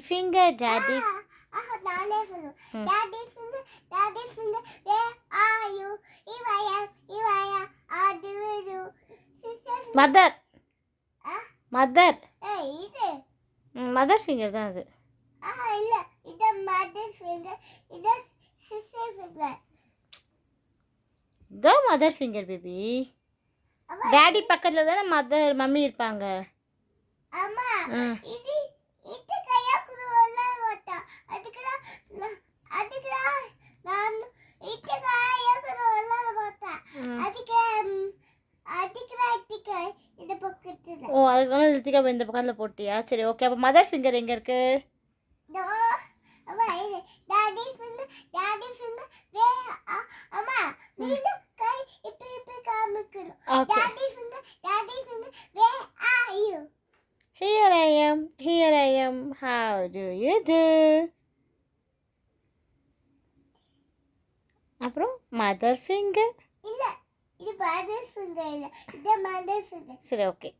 Finger daddy ஆஹா நானே சொல்லுவேன் ம். Daddy finger daddy finger where are you Iwaya இவாயா ஆர் டு டு சிஸ்டர் மதர் ஆ மதர் ஏய் இது. மதர் ஃபிங்கர் தான் அது. ஆஹா இல்ல. இது மதர் ஃபிங்கர் இது சிஸ்டர் ஃபிங்கர் இதான் மதர் ஃபிங்கர் பேபி டாடி பக்கத்தில் தானே மதர் மம்மி இருப்பாங்க. அம்மா இது இது ஓ அதுக்கான லித்திகா இந்த பக்கத்தில் போட்டியா? சரி ஓகே அப்போ மதர் ஃபிங்கர் எங்கே இருக்கு? Here I am, here I am, how do you do? அப்புறம் மதர் ஃபிங்கர் இல்ல இது மதர் ஃபிங்கர் இல்ல இது மதர் ஃபிங்கர் சரி okay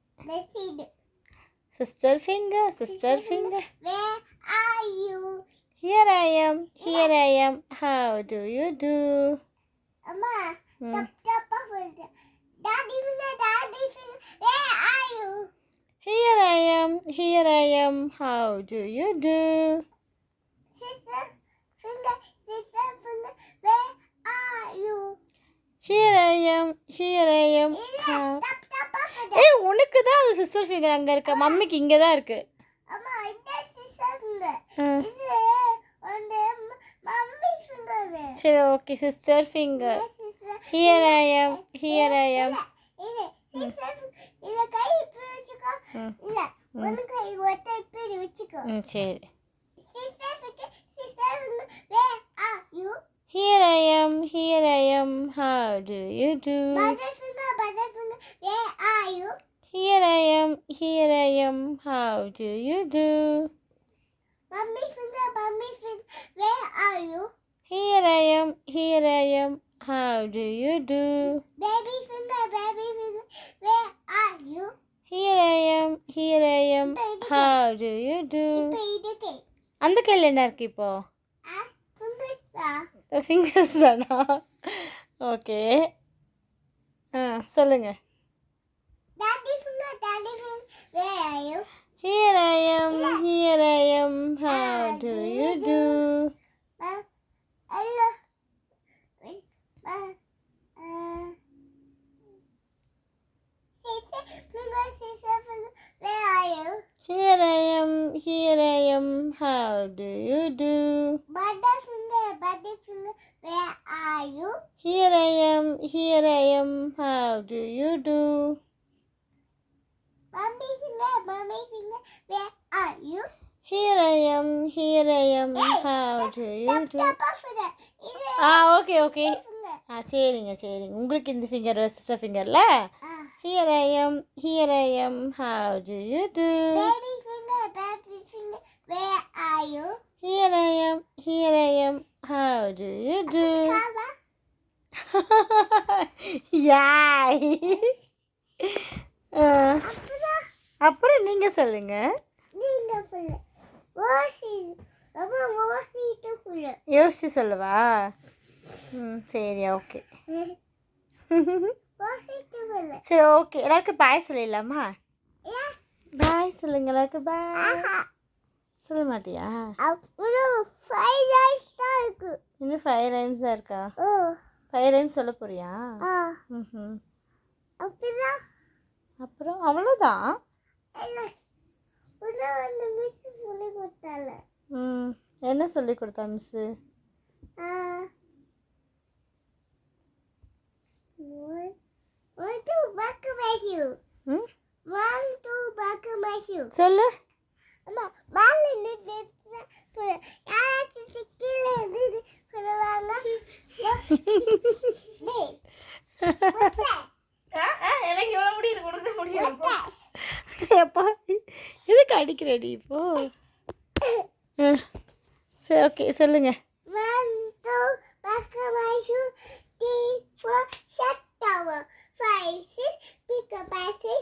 Sister finger, sister finger. Where are you? Here I am, here yeah. I am. How do you do? Mama, hmm. top, top daddy finger, daddy finger. Where are you? Here I am, here I am. How do you do? Sister finger, sister finger. Where are you? Here I am, here I am. How? உனக்கு தான் அது sister finger அங்கே இருக்க. மம்மிக்கு இங்கே தான் இருக்கு சரி okay sister finger Here I am, here I am. இது சிஸ்டர் இத கை இப்படி வச்சுக்கோ. ம். இல்ல ஒரு கை ஒத்த இப்படி வச்சுக்கோ. ம் சரி. Here I am, here I am, how do you do? Mother finger where are you Here I am, here I am, how do you do? Mummy finger mummy finger where are you Here I am, here I am, how do you do? Baby finger baby finger where are you Here I am, here I am, how do you do? இப்போ இதுக்கு அந்த கையில் என்ன இருக்கு இப்போ ஆ ஃபிங்கர்ஸா fingers தானா okay ஆ சொல்லுங்க do? Butter finger, butter finger, where are you? Here I am, here I am, how do you do? Mommy finger, mommy finger, where are you? Here I am, here I am, how do you Tap, do? tap off of that. இது ஆ okay okay finger. ஆ சரிங்க சரிங்க உங்களுக்கு இந்த finger sister ஃபிங்கரில் Ah, here I am here I am how do you do baby finger, baby finger, where are you? do Color. யாய் அப்புறம்? நீங்க புள்ள யோசிச்சு சொல்லவா? ம் சரி ஓகே. சரி ஓகே. எல்லாருக்கும் பாய் சொல்லிடலாமா? பாய் சொல்லுங்க எல்லாருக்கும் பாய் சொல்ல மாட்டியா அப்புறம் ஃபைவ் ரைஸ் தான் இருக்கு. இன்னும் ஃபைவ் ரைம்ஸ் தான் இருக்கா? ஓ. ஃபைவ் ரைம்ஸ் சொல்ல போறியா? ஆ. ம் அப்புறம் அப்புறம் அவ்வளோதான் ம். என்ன சொல்லி கொடுத்தா மிஸ்ஸு. சொல்லு. அம்மா பால்ல யாராச்சும் கீழே இருந்து சொல்லுவாங்க? எனக்கு எவ்வளோ முடி இருக்கு? உனக்கு முடியும் எப்பா எதுக்கு அடிக்கிறடி இப்போ? சரி ஓகே சொல்லுங்க. Five, six, pick up, five, six,